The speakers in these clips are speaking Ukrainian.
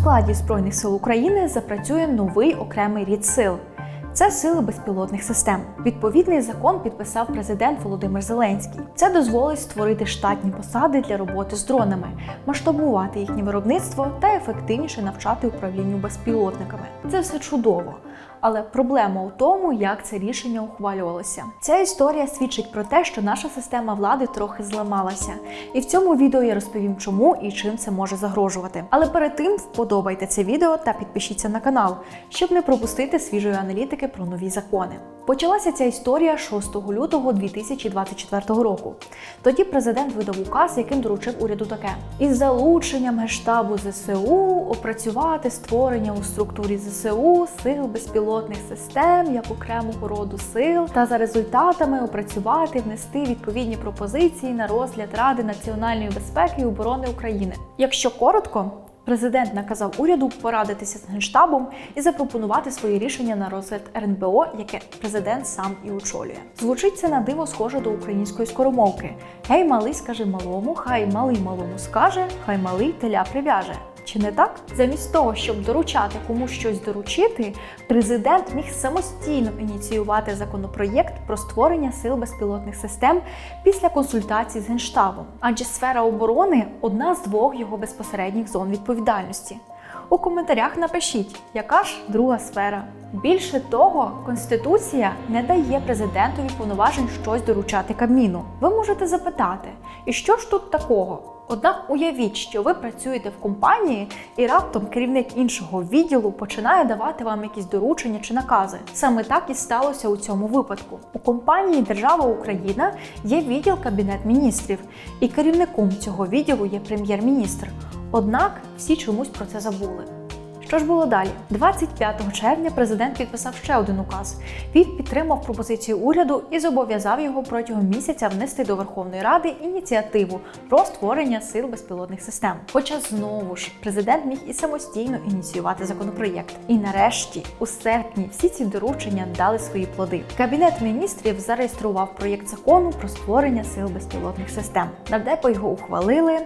складі Збройних сил України запрацює новий окремий рід сил. Це сили безпілотних систем. Відповідний закон підписав президент Володимир Зеленський. Це дозволить створити штатні посади для роботи з дронами, масштабувати їхнє виробництво та ефективніше навчати управлінню безпілотниками. Це все чудово. Але проблема у тому, як це рішення ухвалювалося. Ця історія свідчить про те, що наша система влади трохи зламалася. І в цьому відео я розповім, чому і чим це може загрожувати. Але перед тим вподобайте це відео та підпишіться на канал, щоб не пропустити свіжої аналітики про нові закони. Почалася ця історія 6 лютого 2024 року. Тоді президент видав указ, яким доручив уряду таке: із залученням гештабу ЗСУ опрацювати створення у структурі ЗСУ сил безпілотних систем як окремого роду сил, та за результатами опрацювати внести відповідні пропозиції на розгляд Ради національної безпеки і оборони України. Якщо коротко. Президент наказав уряду порадитися з генштабом і запропонувати свої рішення на розгляд РНБО, яке президент сам і очолює. Звучить це на диво схоже до української скоромовки: Гей, малий скажи малому, хай малий малому скаже, хай малий теля прив'яже. Чи не так? Замість того, щоб доручати комусь щось доручити, президент міг самостійно ініціювати законопроєкт про створення сил безпілотних систем після консультацій з генштабом, адже сфера оборони одна з двох його безпосередніх зон відповідальності. У коментарях напишіть, яка ж друга сфера. Більше того, конституція не дає президентові повноважень щось доручати Кабміну. Ви можете запитати, і що ж тут такого? Однак уявіть, що ви працюєте в компанії, і раптом керівник іншого відділу починає давати вам якісь доручення чи накази. Саме так і сталося у цьому випадку. У компанії Держава Україна є відділ Кабінет міністрів, і керівником цього відділу є прем'єр-міністр. Однак всі чомусь про це забули. Що ж було далі? 25 червня президент підписав ще один указ. Він підтримав пропозицію уряду і зобов'язав його протягом місяця внести до Верховної Ради ініціативу про створення сил безпілотних систем. Хоча знову ж президент міг і самостійно ініціювати законопроєкт. І нарешті, у серпні, всі ці доручення дали свої плоди. Кабінет міністрів зареєстрував проєкт закону про створення сил безпілотних систем. Нардепи його ухвалили,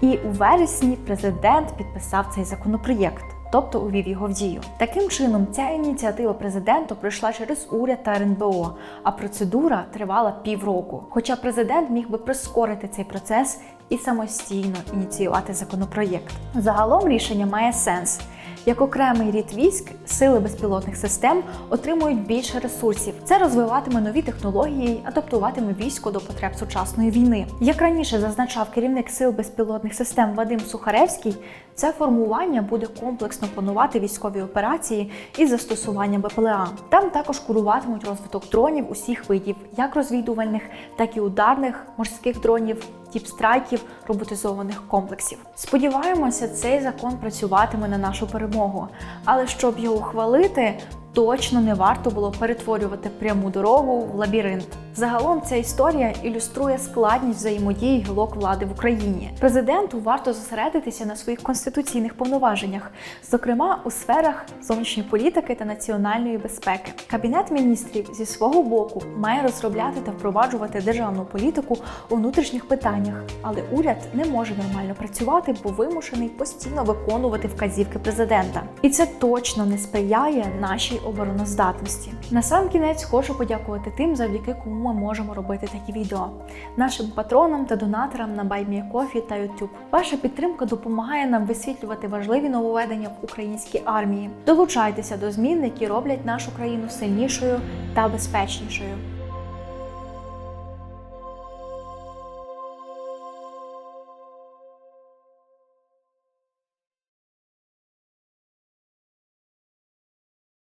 і у вересні президент підписав цей законопроєкт тобто увів його в дію. Таким чином, ця ініціатива президенту пройшла через уряд та РНБО, а процедура тривала півроку. Хоча президент міг би прискорити цей процес і самостійно ініціювати законопроєкт. Загалом рішення має сенс. Як окремий рід військ, сили безпілотних систем отримують більше ресурсів. Це розвиватиме нові технології, адаптуватиме військо до потреб сучасної війни. Як раніше зазначав керівник сил безпілотних систем Вадим Сухаревський, це формування буде комплексно планувати військові операції із застосуванням БПЛА. Там також куруватимуть розвиток дронів усіх видів, як розвідувальних, так і ударних морських дронів. Тіп страйків роботизованих комплексів. Сподіваємося, цей закон працюватиме на нашу перемогу, але щоб його ухвалити, точно не варто було перетворювати пряму дорогу в лабіринт. Загалом ця історія ілюструє складність взаємодії гілок влади в Україні. Президенту варто зосередитися на своїх конституційних повноваженнях, зокрема у сферах зовнішньої політики та національної безпеки. Кабінет міністрів зі свого боку має розробляти та впроваджувати державну політику у внутрішніх питаннях, але уряд не може нормально працювати, бо вимушений постійно виконувати вказівки президента. І це точно не сприяє нашій обороноздатності. На сам кінець хочу подякувати тим, завдяки кому ми можемо робити такі відео, нашим патронам та донаторам на BuyMeACoffee та YouTube. Ваша підтримка допомагає нам висвітлювати важливі нововведення в українській армії. Долучайтеся до змін, які роблять нашу країну сильнішою та безпечнішою.